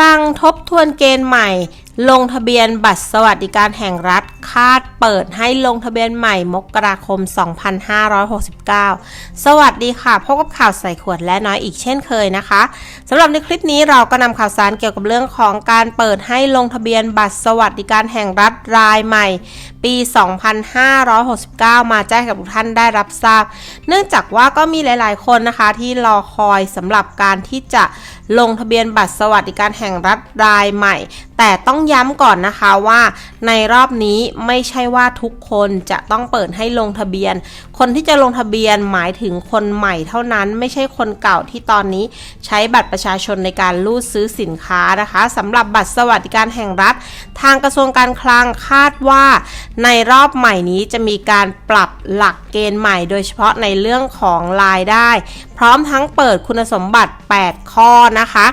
ลังทบทวนเกณฑ์ใหม่ ลงทะเบียนบัตรสวัสดิการแห่งรัฐ คาดเปิดให้ลงทะเบียนใหม่มกราคม 2569 สวัสดีค่ะ พบกับข่าวใส่ขวดและน้อยอีกเช่นเคยนะคะสำหรับในคลิปนี้เราก็นำข่าวสารเกี่ยวกับเรื่องของการเปิดให้ลงทะเบียนบัตรสวัสดิการแห่งรัฐรายใหม่ ปี 2569 มาแจ้งกับทุกท่านได้รับทราบ เนื่องจากว่าก็มีหลาย ๆ คนนะคะที่รอคอยสำหรับการที่จะลงทะเบียนบัตรสวัสดิการแห่งรัฐรายใหม่ แต่ต้องย้ำก่อนนะคะว่าในรอบนี้ไม่ใช่ว่าทุกคนจะต้องเปิดให้ลงทะเบียน คนที่จะลงทะเบียนหมายถึงคนใหม่เท่านั้นไม่ใช่คนเก่าที่ตอนนี้ใช้บัตรประชาชนในการรูดซื้อสินค้านะคะสำหรับบัตรสวัสดิการแห่งรัฐ ทางกระทรวงการคลังคาดว่า ในรอบใหม่นี้จะมีการปรับหลักเกณฑ์ใหม่ โดยเฉพาะในเรื่องของรายได้ พร้อมทั้งเปิดคุณสมบัติ 8 ข้อนะคะ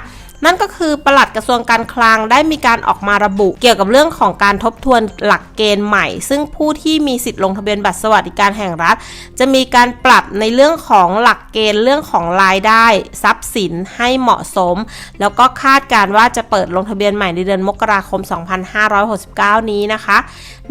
นั่นก็คือปลัดกระทรวงการคลังได้มีการออกมาระบุ เกี่ยวกับเรื่องของการทบทวนหลักเกณฑ์ใหม่ ซึ่งผู้ที่มีสิทธิ์ลงทะเบียนบัตรสวัสดิการแห่งรัฐ จะมีการปรับในเรื่องของหลักเกณฑ์เรื่องของรายได้ ทรัพย์สินให้เหมาะสม แล้วก็คาดการว่าจะเปิดลงทะเบียนใหม่ในเดือนมกราคม 2569 นี้นะคะ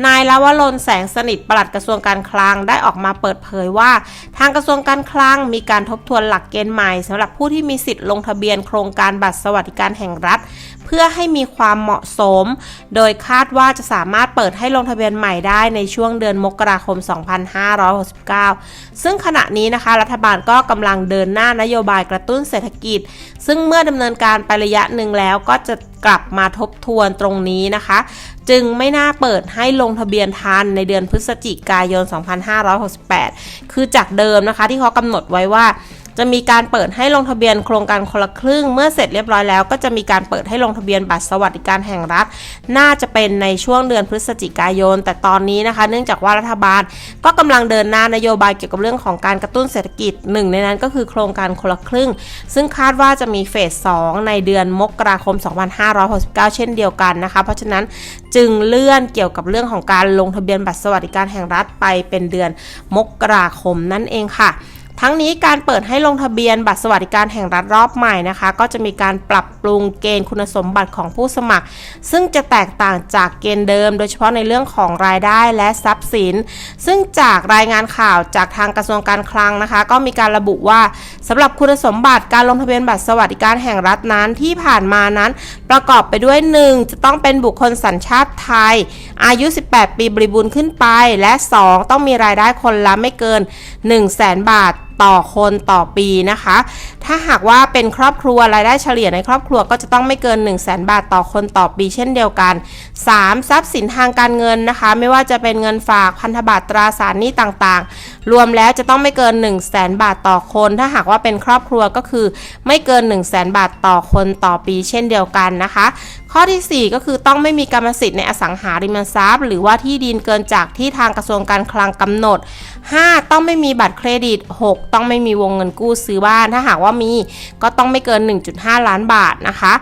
นายลวรนแสงสนิทปลัดกระทรวงการคลังได้ออกมาเปิดเผยว่า ทางกระทรวงการคลังมีการทบทวนหลักเกณฑ์ใหม่สำหรับผู้ที่มีสิทธิ์ลงทะเบียนโครงการบัตรสวัสดิการแห่งรัฐ เพื่อให้มีความเหมาะสม โดยคาดว่าจะสามารถเปิดให้ลงทะเบียนใหม่ได้ในช่วงเดือนมกราคม 2569 ซึ่งขณะนี้นะคะรัฐบาลก็กำลังเดินหน้านโยบายกระตุ้นเศรษฐกิจ ซึ่งเมื่อดำเนินการไประยะหนึ่งแล้วก็จะกลับมาทบทวนตรงนี้นะคะ จึงไม่น่าเปิดให้ลงทะเบียนทันในเดือนพฤศจิกายน 2568 คือจากเดิมนะคะที่เขากำหนดไว้ว่า จะมีการเปิดให้ลงทะเบียนโครงการคนละครึ่ง เมื่อเสร็จเรียบร้อยแล้ว ก็จะมีการเปิดให้ลงทะเบียนบัตรสวัสดิการแห่งรัฐ น่าจะเป็นในช่วงเดือนพฤศจิกายน แต่ตอนนี้นะคะ เนื่องจากว่ารัฐบาลก็กำลังเดินหน้านโยบายเกี่ยวกับเรื่องของการกระตุ้นเศรษฐกิจหนึ่งในนั้นก็คือโครงการคนละครึ่ง ซึ่งคาดว่าจะมีเฟส 2 ในเดือนมกราคม 2569 เช่นเดียวกันนะคะ เพราะฉะนั้นจึงเลื่อนเกี่ยวกับเรื่องของการลงทะเบียนบัตรสวัสดิการแห่งรัฐไปเป็นเดือนมกราคมนั่นเองค่ะ ทั้งนี้การเปิดให้ลงทะเบียนบัตรสวัสดิการแห่งรัฐรอบใหม่นะคะ ก็จะมีการปรับปรุงเกณฑ์คุณสมบัติของผู้สมัคร ซึ่งจะแตกต่างจากเกณฑ์เดิม โดยเฉพาะในเรื่องของรายได้และทรัพย์สิน ซึ่งจากรายงานข่าวจากทางกระทรวงการคลังนะคะ ก็มีการระบุว่าสำหรับคุณสมบัติการลงทะเบียนบัตรสวัสดิการแห่งรัฐนั้นที่ผ่านมานั้น ประกอบไปด้วย 1. จะต้องเป็นบุคคลสัญชาติไทย อายุ 18 ปีบริบูรณ์ขึ้นไป และ 2 ต้องมีรายได้คนละไม่เกิน 1 0 0 0 0แบาท ต่อคนต่อปีนะคะถ้าหากว่าเป็นครอบครัวรายได้เฉลี่ยในครอบครัวก็จะต้องไม่เกิน 1 0 0 0 0แบาทต่อคนต่อปีเช่นเดียวกัน 3. ทรัพย์สินทางการเงินนะคะ ไม่ว่าจะเป็นเงินฝากพันธบัตรตราสารหนี้ต่างๆ รวมแล้วจะต้องไม่เกิน 1 0 0 0 0แบาทต่อคน ถ้าหากว่าเป็นครอบครัวก็คือไม่เกิน 1 0 0 0 0แบาทต่อคนต่อปีเช่นเดียวกันนะคะ ข้อที่ 4 ก็คือต้องไม่มีกรรมสิทธิ์ในอสังหาริมทรัพย์ หรือว่าที่ดินเกินจากที่ทางกระทรวงการคลังกำหนด 5. ต้องไม่มีบัตรเครดิต 6. ต้องไม่มีวงเงินกู้ซื้อบ้าน ถ้าหากว่ามีก็ต้องไม่เกิน 1.5 ล้านบาทนะคะ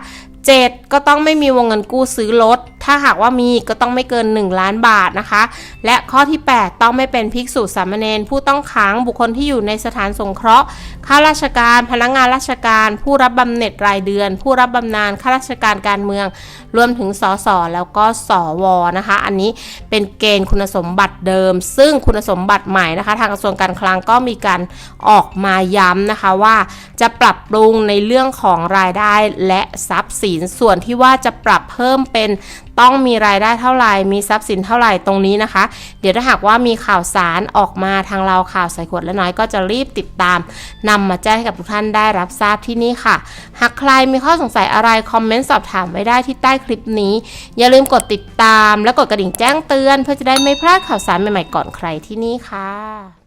7. ก็ต้องไม่มีวงเงินกู้ซื้อรถ ถ้าหากว่ามีก็ต้องไม่เกิน 1 ล้านบาทนะคะ และข้อที่ 8 ต้องไม่เป็นภิกษุสามเณรผู้ต้องขังบุคคลที่อยู่ในสถานสงเคราะห์ ข้าราชการ พนักงานราชการ ผู้รับบำเหน็จรายเดือน ผู้รับบำนาญข้าราชการการเมือง รวมถึงสสแล้วก็สวนะคะ อันนี้เป็นเกณฑ์คุณสมบัติเดิม ซึ่งคุณสมบัติใหม่นะคะ ทางกระทรวงการคลังก็มีการออกมาย้ำนะคะว่าจะปรับปรุงในเรื่องของรายได้และทรัพย์สินส่วนที่ว่าจะปรับเพิ่มเป็นต้องมีรายได้เท่าไหร่ มีทรัพย์สินเท่าไหร่ตรงนี้นะคะ เดี๋ยวถ้าหากว่ามีข่าวสารออกมาทางเราข่าวใส่ขวดและน้อยก็จะรีบติดตามนำมาแจ้งให้กับทุกท่านได้รับทราบที่นี่ค่ะ หากใครมีข้อสงสัยอะไรคอมเมนต์สอบถามไว้ได้ที่ใต้คลิปนี้ อย่าลืมกดติดตาม และกดกระดิ่งแจ้งเตือน เพื่อจะได้ไม่พลาดข่าวสารใหม่ๆก่อนใครที่นี่ค่ะ